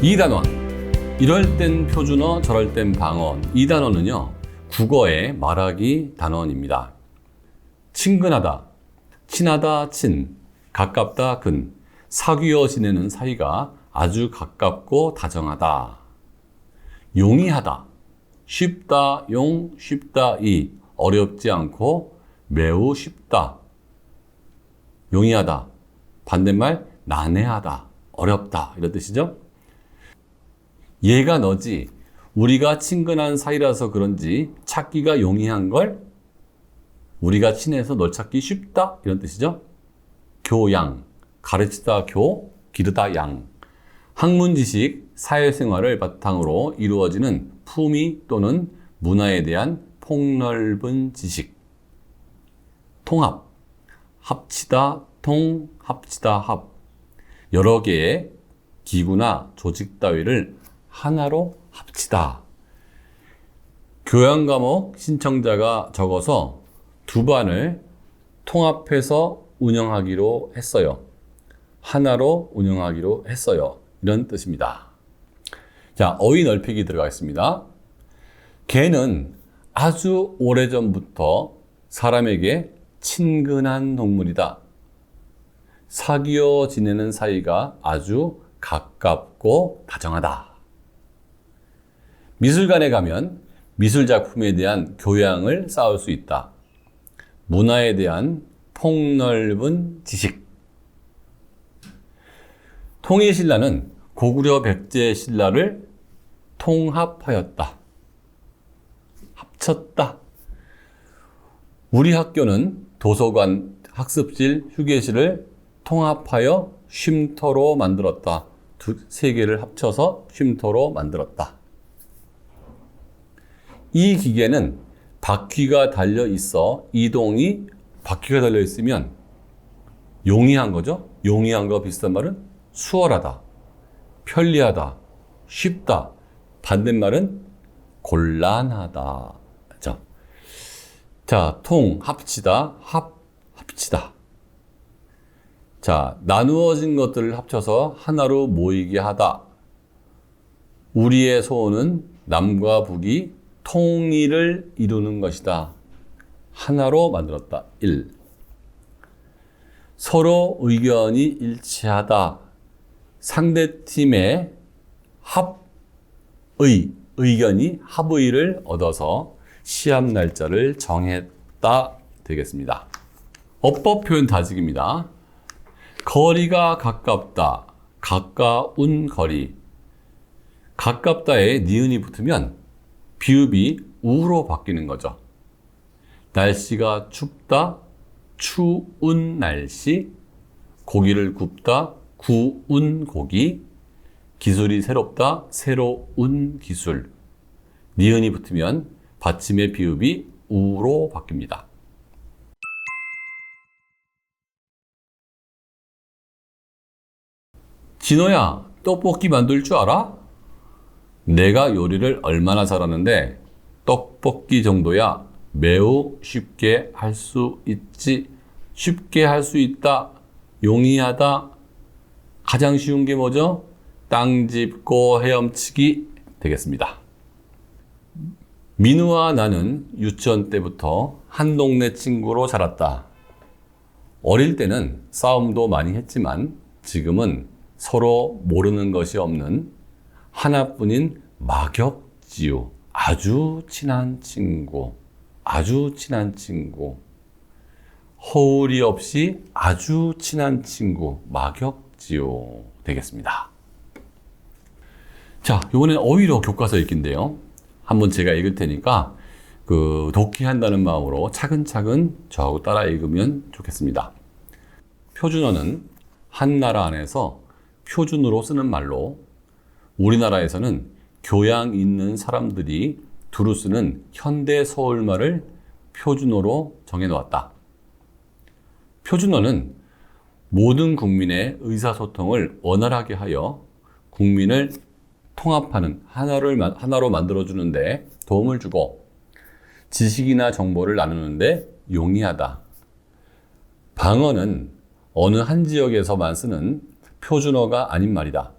이 단원. 이럴 땐 표준어, 저럴 땐 방언. 이 단어는요, 국어의 말하기 단원입니다. 친근하다, 친하다, 친, 가깝다, 근, 사귀어 지내는 사이가 아주 가깝고 다정하다. 용이하다, 쉽다, 용, 쉽다, 이, 어렵지 않고 매우 쉽다. 용이하다, 반대말 난해하다, 어렵다 이런 뜻이죠. 얘가 너지. 우리가 친근한 사이라서 그런지 찾기가 용이한 걸? 우리가 친해서 널 찾기 쉽다? 이런 뜻이죠. 교양. 가르치다 교 기르다 양. 학문 지식 사회생활을 바탕으로 이루어지는 품위 또는 문화에 대한 폭넓은 지식. 통합. 합치다 통 합치다 합. 여러 개의 기구나 조직 따위를 하나로 합치다. 교양 과목 신청자가 적어서 두 반을 통합해서 운영하기로 했어요. 하나로 운영하기로 했어요. 이런 뜻입니다. 자, 어휘 넓히기 들어가겠습니다. 개는 아주 오래전부터 사람에게 친근한 동물이다. 사귀어 지내는 사이가 아주 가깝고 다정하다. 미술관에 가면 미술 작품에 대한 교양을 쌓을 수 있다. 문화에 대한 폭넓은 지식. 통일신라는 고구려 백제 신라를 통합하였다. 합쳤다. 우리 학교는 도서관, 학습실, 휴게실을 통합하여 쉼터로 만들었다. 두, 세 개를 합쳐서 쉼터로 만들었다. 이 기계는 바퀴가 달려 있어 이동이 바퀴가 달려 있으면 용이한 거죠. 용이한 거 비슷한 말은 수월하다, 편리하다, 쉽다. 반대말은 곤란하다. 자, 자, 통 합치다, 합 합치다. 자, 나누어진 것들을 합쳐서 하나로 모이게 하다. 우리의 소원은 남과 북이 통일을 이루는 것이다. 하나로 만들었다. 1. 서로 의견이 일치하다. 상대팀의 합의, 의견이 합의를 얻어서 시합 날짜를 정했다. 되겠습니다. 어법 표현 다지기입니다. 거리가 가깝다. 가까운 거리. 가깝다에 니은이 붙으면 비읍이 우로 바뀌는 거죠. 날씨가 춥다. 추운 날씨. 고기를 굽다. 구운 고기. 기술이 새롭다. 새로운 기술. 니은이 붙으면 받침의 비읍이 우로 바뀝니다. 진호야, 떡볶이 만들 줄 알아? 내가 요리를 얼마나 잘하는데 떡볶이 정도야 매우 쉽게 할 수 있지. 쉽게 할 수 있다. 용이하다. 가장 쉬운 게 뭐죠? 땅 짚고 헤엄치기 되겠습니다. 민우와 나는 유치원 때부터 한 동네 친구로 자랐다. 어릴 때는 싸움도 많이 했지만 지금은 서로 모르는 것이 없는 하나뿐인 막역지요. 아주 친한 친구. 아주 친한 친구. 허울이 없이 아주 친한 친구. 막역지요. 되겠습니다. 자, 이번엔 어휘로 교과서 읽기인데요. 한번 제가 읽을 테니까 그 독해한다는 마음으로 차근차근 저하고 따라 읽으면 좋겠습니다. 표준어는 한 나라 안에서 표준으로 쓰는 말로 우리나라에서는 교양 있는 사람들이 두루 쓰는 현대 서울말을 표준어로 정해놓았다. 표준어는 모든 국민의 의사소통을 원활하게 하여 국민을 통합하는 하나를 하나로 만들어주는데 도움을 주고 지식이나 정보를 나누는데 용이하다. 방언은 어느 한 지역에서만 쓰는 표준어가 아닌 말이다.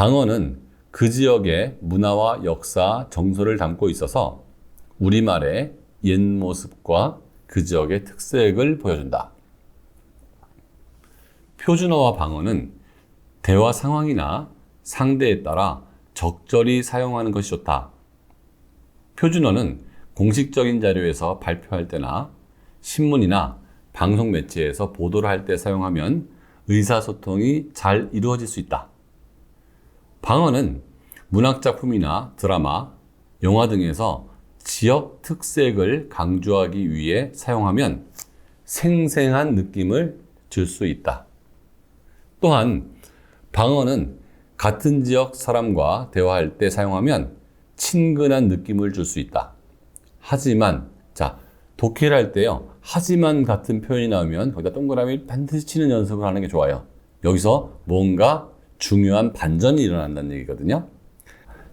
방언은 그 지역의 문화와 역사, 정서를 담고 있어서 우리말의 옛 모습과 그 지역의 특색을 보여준다. 표준어와 방언은 대화 상황이나 상대에 따라 적절히 사용하는 것이 좋다. 표준어는 공식적인 자료에서 발표할 때나 신문이나 방송 매체에서 보도를 할 때 사용하면 의사소통이 잘 이루어질 수 있다. 방언은 문학작품이나 드라마, 영화 등에서 지역 특색을 강조하기 위해 사용하면 생생한 느낌을 줄 수 있다. 또한 방언은 같은 지역 사람과 대화할 때 사용하면 친근한 느낌을 줄 수 있다. 하지만, 자, 독해를 할 때요. 하지만 같은 표현이 나오면 거기다 동그라미 반드시 치는 연습을 하는 게 좋아요. 여기서 뭔가 중요한 반전이 일어난다는 얘기거든요.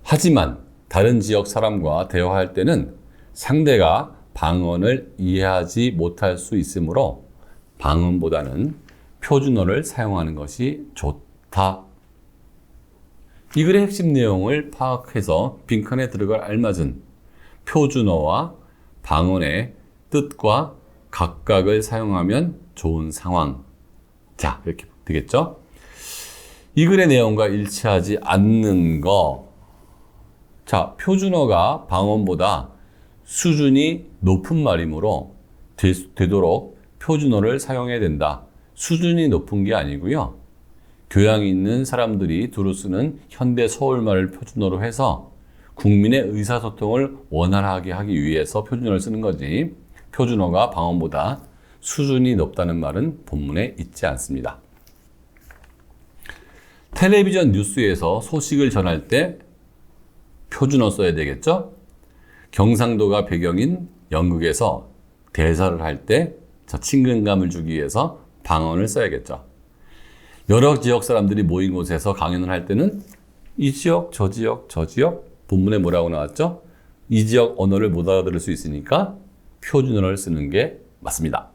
하지만 다른 지역 사람과 대화할 때는 상대가 방언을 이해하지 못할 수 있으므로 방언보다는 표준어를 사용하는 것이 좋다. 이 글의 핵심 내용을 파악해서 빈칸에 들어갈 알맞은 표준어와 방언의 뜻과 각각을 사용하면 좋은 상황. 자, 이렇게 되겠죠? 이 글의 내용과 일치하지 않는 거. 자, 표준어가 방언보다 수준이 높은 말이므로 되, 되도록 표준어를 사용해야 된다. 수준이 높은 게 아니고요. 교양 있는 사람들이 두루 쓰는 현대 서울말을 표준어로 해서 국민의 의사소통을 원활하게 하기 위해서 표준어를 쓰는 거지. 표준어가 방언보다 수준이 높다는 말은 본문에 있지 않습니다. 텔레비전 뉴스에서 소식을 전할 때 표준어 써야 되겠죠? 경상도가 배경인 연극에서 대사를 할때 친근감을 주기 위해서 방언을 써야겠죠. 여러 지역 사람들이 모인 곳에서 강연을 할 때는 이 지역, 저 지역, 저 지역 본문에 뭐라고 나왔죠? 이 지역 언어를 못 알아들을 수 있으니까 표준어를 쓰는 게 맞습니다.